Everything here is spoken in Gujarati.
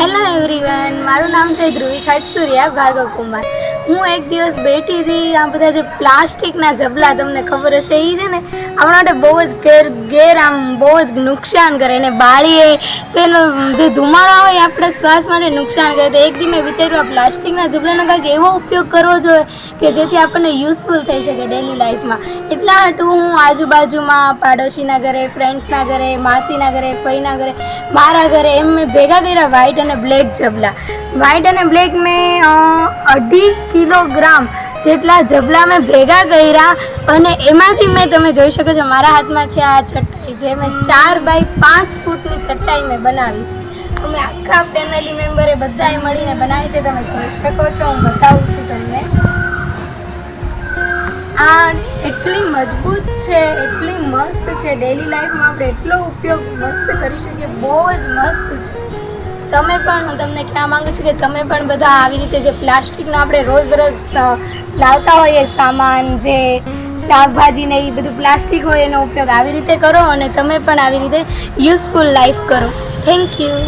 હેલો એવરીવન મારું નામ છે ધ્રુવી ખટસુરિયા ભાર્ગવ કુમાર. હું એક દિવસ બેઠી હતી, આ બધા જે પ્લાસ્ટિકના જબલા તમને ખબર હશે એ છે ને, આપણા માટે બહુ જ ગેર ગેર આમ બહુ જ નુકસાન કરે. એને બાળીએ, તેનો જે ધુમાડો એ આપણા શ્વાસ માટે નુકસાન કરે. તો એક દી મેં વિચાર્યું, આ પ્લાસ્ટિકના જબલાનો કાંઈક એવો ઉપયોગ કરવો જોઈએ કે જેથી આપણને યુઝફુલ થઈ શકે ડેલી લાઈફમાં એટલા હાટું હું આજુબાજુમાં પાડોશીના ઘરે ફ્રેન્ડ્સના ઘરે, માસીના ઘરે, ફઈના ઘરે, મારા ઘરે એમ મેં ભેગા કર્યા વ્હાઈટ અને બ્લેક જબલા વ્હાઈટ અને બ્લેક મેં અઢી કિલોગ્રામ જેટલા જબલા મેં ભેગા કર્યા અને એમાંથી મેં તમે જોઈ શકો છો મારા હાથમાં છે આ ચટાઈ જે મેં ચાર બાય પાંચ ફૂટની ચટાઈ મેં બનાવી છે. અમે આખા ફેમિલી મેમ્બરે બધાએ મળીને બનાવી છે, તમે જોઈ શકો છો, હું બતાવું છું તમને. આ એટલી મજબૂત છે, એટલી મસ્ત છે. ડેલી લાઈફમાં આપણે એટલો ઉપયોગ મસ્ત કરી શકીએ. બહુ જ મસ્ત છે. તમે પણ, હું તમને કહેવા માંગુ છું કે તમે પણ બધા આવી રીતે જે પ્લાસ્ટિકનો આપણે રોજબરોજ લાવતા હોઈએ, સામાન જે શાકભાજી ને એ બધું પ્લાસ્ટિક હોય એનો ઉપયોગ આવી રીતે કરો અને તમે પણ આવી રીતે યુઝફુલ લાઈફ કરો. Thank you